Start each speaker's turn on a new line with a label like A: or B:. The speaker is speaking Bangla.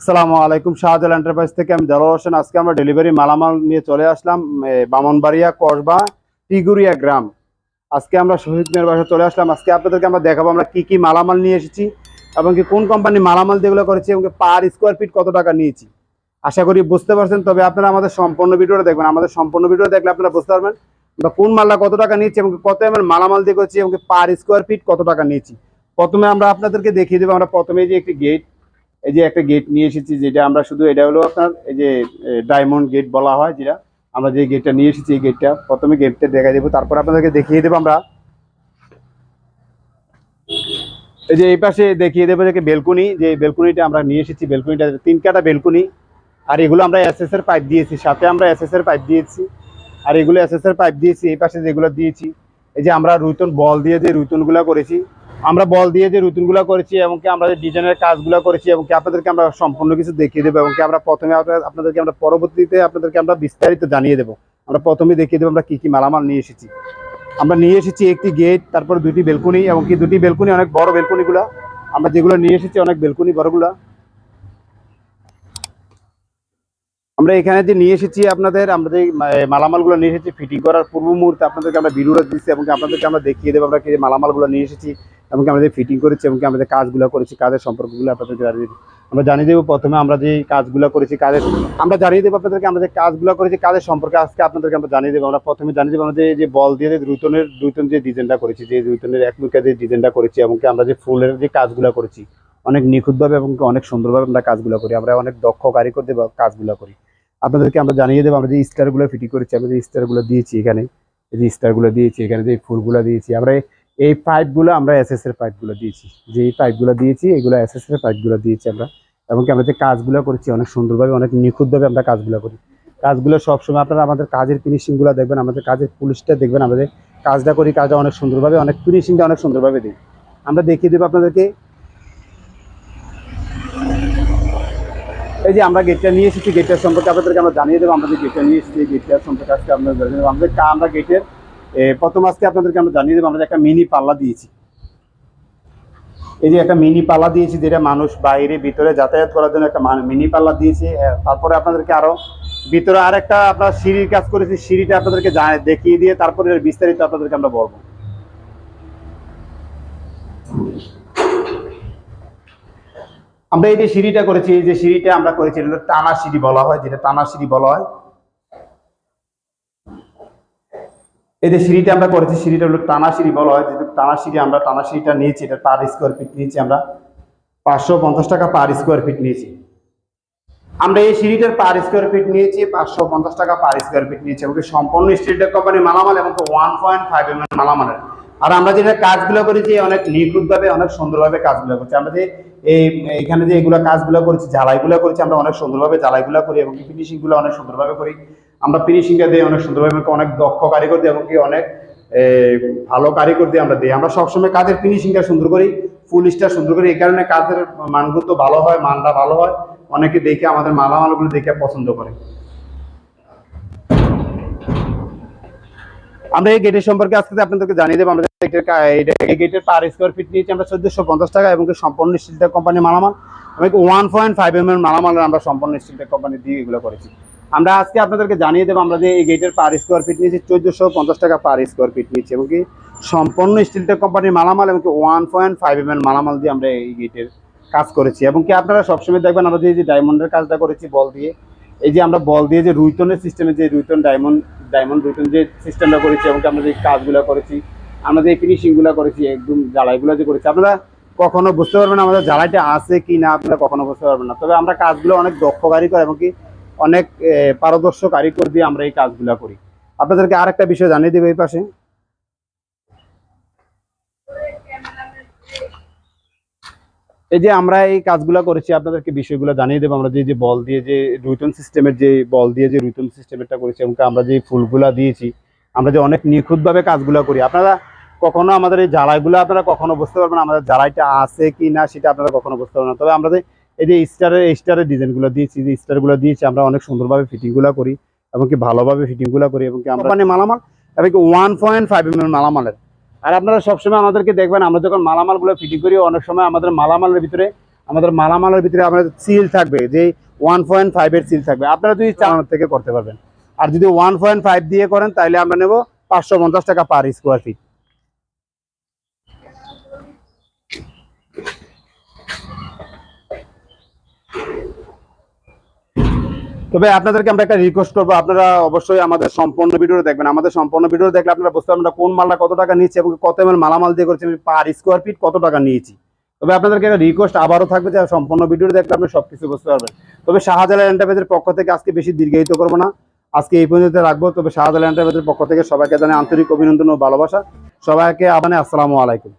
A: আসসালামু আলাইকুম শাহজাল এন্টারপ্রাইজ থেকে আমি দেলোয়ার হোসেন। আজকে আমরা ডেলিভারি মালামাল নিয়ে চলে আসলাম বামনবাড়িয়া, কসবা, টিগুরিয়া গ্রাম। আজকে আমরা শহীদ মেয়ের বাসায় চলে আসলাম। আজকে আপনাদেরকে আমরা দেখাবো আমরা কি কি মালামাল নিয়ে এসেছি এবং কি কোন কোম্পানি মালামাল যেগুলো করেছি এবং পার স্কোয়ার ফিট কত টাকা নিয়েছি। আশা করি বুঝতে পারছেন, তবে আপনারা আমাদের সম্পূর্ণ ভিডিওটা দেখবেন। আমাদের সম্পূর্ণ ভিডিও দেখলে আপনারা বুঝতে পারবেন আমরা কোন মালটা কত টাকা নিয়েছি এবং কত এমন মালামাল দিয়ে করেছি এবং পার স্কোয়ার ফিট কত টাকা নিয়েছি। প্রথমে আমরা আপনাদেরকে দেখিয়ে দেবো, আমরা প্রথমে যে একটি গেট এই যে একটা গেট নিয়ে এসেছি, যেটা আমরা শুধু, এটা হলো আপনার এই যে ডায়মন্ড গেট বলা হয় যেটা, আমরা যে গেটটা নিয়ে এসেছি, এই গেটটা প্রথমে গেটটা দেখা দেবো, তারপর আপনাদেরকে দেখিয়ে দেবো আমরা। এই যে এই পাশে দেখিয়ে দেবো যে বেলকুনি যে বেলকুনিটা আমরা নিয়ে এসেছি বেলকুনিটা তিন কাটা বেলকুনি আর এগুলো আমরা এসএস এর পাইপ দিয়েছি, সাথে আমরা এসএস এর পাইপ দিয়েছি, আর এগুলো এসএস এর পাইপ দিয়েছি, এই পাশে যেগুলো দিয়েছি, এই যে আমরা রুইতন, বল দিয়ে যে রুইতনগুলো করেছি আমরা বল দিয়ে যে রুটিনগুলো করেছি এবং কি আমরা যে ডিজাইনের কাজগুলো করেছি এবং কি আপনাদেরকে আমরা সম্পূর্ণ কিছু দেখিয়ে দেবো এবং কি আমরা প্রথমে আপনাদেরকে আমরা পরবর্তীতে আপনাদেরকে আমরা বিস্তারিত জানিয়ে দেবো। আমরা প্রথমে দেখিয়ে দেবো আমরা কি কি মালামাল নিয়ে এসেছি। আমরা নিয়ে এসেছি একটি গেট তারপর দুটি বেলকুনি এবং কি দুটি বেলকুনি অনেক বড় বেলকুনিগুলো আমরা যেগুলো নিয়ে এসেছি অনেক বেলকুনি বড়গুলা আমরা এখানে যে নিয়ে এসেছি আপনাদের, আমরা যে মালামালগুলো নিয়ে এসেছি ফিটিং করার পূর্ব মুহূর্তে আপনাদেরকে আমরা ভিডিওটা দিচ্ছি এবং আপনাদেরকে আমরা দেখিয়ে দেবো আমরা কি মালামালগুলো নিয়ে এসেছি। এবং কি আমরা যে ফিটিং করেছি এমনকি যে কাজগুলো করেছি, কাজের সম্পর্কগুলো আপনাদেরকে জানিয়ে দেবো। আমরা জানিয়ে দেবো প্রথমে আমরা যে কাজগুলো করেছি, কাজের আমরা জানিয়ে দেবো আপনাদেরকে, আমরা যে কাজগুলো করেছি, কাজের সম্পর্কে আজকে আপনাদেরকে আমরা জানিয়ে দেবো। আমরা প্রথমে জানিয়ে দেবো আমরা যে- বল দিয়ে যে দুইতনের দুইতন যে ডিজাইনটা করেছি, যে দুইতনের এক মুখে যে ডিজাইনটা করেছি এবং কি আমরা যে ফুলের যে কাজগুলো করেছি, অনেক নিখুঁতভাবে এবং অনেক সুন্দরভাবে আমরা কাজগুলো করি, আমরা অনেক দক্ষ কারিগর দিয়ে বা- কাজগুলো করি। আপনাদেরকে আমরা জানিয়ে দেবো আমরা যে স্টারগুলো ফিটিং করেছি, আমরা যে স্টারগুলো দিয়েছি এখানে, এই যে স্টারগুলো দিয়েছি, এখানে যে ফুলগুলো দিয়েছি, আমরা এই- পাইপগুলো আমরা এসএস এর পাইপগুলো দিয়েছি। যে এই পাইপগুলো দিয়েছি, এগুলো এসএস এর পাইপগুলো দিয়েছি আমরা। এবং কি আমরা যে কাজগুলো করেছি, অনেক সুন্দরভাবে, অনেক নিখুঁতভাবে আমরা কাজগুলো করি। কাজগুলো সবসময় আপনারা আমাদের কাজের ফিনিশিংগুলো দেখবেন, আমাদের কাজের পুলিশটা দেখবেন, আমাদের কাজটা করি, কাজটা অনেক সুন্দরভাবে, অনেক ফিনিশিংটা অনেক সুন্দরভাবে দিই। আমরা দেখিয়ে দেবো আপনাদেরকে। এই যে আমরা গেটটা নিয়ে এসেছি গেটটার সম্পর্কে আপনাদেরকে আমরা জানিয়ে দেবো। আমরা যে গেটটা নিয়ে এসেছি গেটটার সম্পর্কে আজকে আপনাদের আমাদের আমরা গেটের প্রথম আজকে আপনাদেরকে আমরা জানিয়ে দেবো, আমরা একটা মিনি পাল্লা দিয়েছি। এই যে একটা মিনি পাল্লা দিয়েছি, যেটা মানুষ বাইরে ভিতরে যাতায়াত করার জন্য একটা মিনি পাল্লা দিয়েছি। তারপরে আপনাদেরকে আরও ভিতরে আর একটা আপনার সিঁড়ির কাজ করেছি, সিঁড়িটা আপনাদেরকে দেখিয়ে দিয়ে তারপরে বিস্তারিত আপনাদেরকে আমরা বলব। আমরা এই যে সিঁড়িটা করেছি, এই যে সিঁড়িটা আমরা করেছি টানা সিঁড়ি বলা হয়, যেটা টানা সিঁড়ি বলা হয়। এই যে সিঁড়িটা আমরা করেছি, সিঁড়িটা হলো টানা সিঁড়ি বলা হয়। যেহেতু টানা সিঁড়ি আমরা, টানা সিঁড়িটা নিয়েছি, এটা পার স্কোয়ার ফিট নিয়েছি আমরা। পাঁচশো পঞ্চাশ টাকা পার স্কোয়ার ফিট নিয়েছি। আমরা এই সিঁড়িটার পার স্কোয়ার ফিট নিয়েছি, পাঁচশো পঞ্চাশ টাকা পার স্কোয়ার ফিট নিয়েছি। এবং সম্পূর্ণ স্ট্রিটের কোম্পানি মালামাল এবং ওয়ান পয়েন্ট ফাইভ এম মালামালের। আর আমরা যেটা কাজগুলো করেছি অনেক নিখুঁতভাবে, অনেক সুন্দরভাবে কাজগুলো করছি। আমরা যে এই এখানে যে এগুলো কাজগুলো করেছি, জ্বালাইগুলো করেছি, আমরা অনেক সুন্দরভাবে জ্বালাইগুলো করি এবং ফিনিশিংগুলো অনেক সুন্দরভাবে করি। আমরা ফিনিশিংটা দিই, অনেক সুন্দরভাবে অনেক দক্ষ কারিগর দিই এবং কি অনেক ভালো কারিগর দিয়ে আমরা দিই। আমরা সবসময় কাজের ফিনিশিংটা সুন্দর করি ফুলিশটা সুন্দর করি। এই কারণে কাজের মানগুলো ভালো হয়, মানটা ভালো হয়। অনেকে দেখে আমাদের মালামালগুলো দেখে পছন্দ করে। আমরা এই গেটের সম্পর্কে আজকে আপনাদেরকে জানিয়ে দেবো, আমরা গেটের এই গেটের পার স্কোয়ার ফিট নিয়েছি, আমরা চোদ্দশো পঞ্চাশ টাকা, এবং সম্পূর্ণ স্টিলটা কোম্পানি মালামাল। এবং ওয়ান পয়েন্ট ফাইভ এম এর মালামালের আমরা সম্পূর্ণ স্টিলটা কোম্পানি দিয়ে এগুলো করেছি। আমরা আজকে আপনাদেরকে জানিয়ে দেবো, আমরা যে এই গেটের পার স্কোয়ার ফিট নিয়েছি, চোদ্দশো পঞ্চাশ টাকা পার স্কোয়ার ফিট নিয়েছি এবং কি সম্পূর্ণ স্টিলটা কোম্পানির মালামাল এবং কি ওয়ান পয়েন্ট ফাইভ এম মালামাল দিয়ে আমরা এই গেটের কাজ করেছি। এবং কি আপনারা সবসময় দেখবেন, আমরা যে ডায়মন্ডের কাজটা করেছি বল দিয়ে, এই যে আমরা বল দিয়ে যে রুইতনের সিস্টেমে যে রুইতন ডায়মন্ড ডায়মন্ড রুইতন যে সিস্টেমটা করেছি এবং কি আমরা যে কাজগুলো করেছি, আমরা যে ফিনিশিংগুলো করেছি, একদম জ্বালাইগুলো যে করেছি, আপনারা কখনো বুঝতে পারবেন আমাদের জ্বালাইটা আছে কি না আপনারা কখনো বুঝতে পারবেন না। তবে আমরা কাজগুলো অনেক দক্ষ করে এবং কি অনেক পারদর্শ কারিগর দিয়ে আমরা এই কাজগুলো করি। আপনাদেরকে আরেকটা বিষয় জানিয়ে দেবো এই পাশে। এই যে আমরা এই কাজগুলো করেছি, আপনাদেরকে বিষয়গুলো জানিয়ে দেবো। আমরা যে যে বল দিয়ে যে রুইতন সিস্টেমের যে বল দিয়ে যে রুইতন সিস্টেমেরটা করেছি এবং আমরা যে ফুলগুলা দিয়েছি, আমরা যে অনেক নিখুঁতভাবে কাজগুলো করি। আপনারা কখনো আমাদের এই জ্বালাইগুলো আপনারা কখনো বুঝতে পারবেন আমাদের জ্বালাইটা আছে কি না সেটা আপনারা কখনো বুঝতে পারবেন তবে আমরা যে এই যে স্টারের স্টারের ডিজাইনগুলো দিয়েছি যে স্টারগুলো দিয়েছি আমরা অনেক সুন্দরভাবে ফিটিংগুলো করি এবং কি ভালোভাবে ফিটিংগুলো করি এবং কি আমরা মানে মালামাল? এবং কি ওয়ান পয়েন্ট ফাইভ এম মালামালের। আর আপনারা সবসময় আমাদেরকে দেখবেন আমরা যখন মালামালগুলো ফিটিং করি অনেক সময় আমাদের মালামালের ভিতরে আমাদের মালামালের ভিতরে আমাদের সিল থাকবে যে ওয়ান পয়েন্ট ফাইভের সিল থাকবে। আপনারা যদি চালানোর থেকে করতে পারবেন। আর যদি ওয়ান পয়েন্ট ফাইভ দিয়ে করেন তাহলে আমরা নেব পাঁচশো পঞ্চাশ টাকা পার স্কোয়ার ফিট তবে আপনাদেরকে আমরা একটা রিকোয়েস্ট করব। আপনারা অবশ্যই আমাদের সম্পূর্ণ ভিডিও দেখবেন। আমাদের সম্পূর্ণ ভিডিও দেখলে আপনারা বুঝতে পারবেন কোন মালটা কত টাকা নিচ্ছি এবং কত এম মালামাল দিয়ে করছি, আমি পার স্কোয়ার ফিট কত টাকা নিয়েছি। তবে আপনাদেরকে একটা রিকোয়েস্ট আবারও থাকবে যে সম্পূর্ণ ভিডিও দেখলে আপনি সবকিছু বুঝতে পারবেন। তবে শাহজালাল এন্টারপ্রাইজের পক্ষ থেকে আজকে বেশি দীর্ঘায়িত করব না। আজকে এই পর্যন্ত রাখব। তবে শাহজালাল এন্টারপ্রাইজের পক্ষ থেকে সবাইকে জানাই আন্তরিক অভিনন্দন ও ভালোবাসা। সবাইকে আবানে আসসালামু আলাইকুম।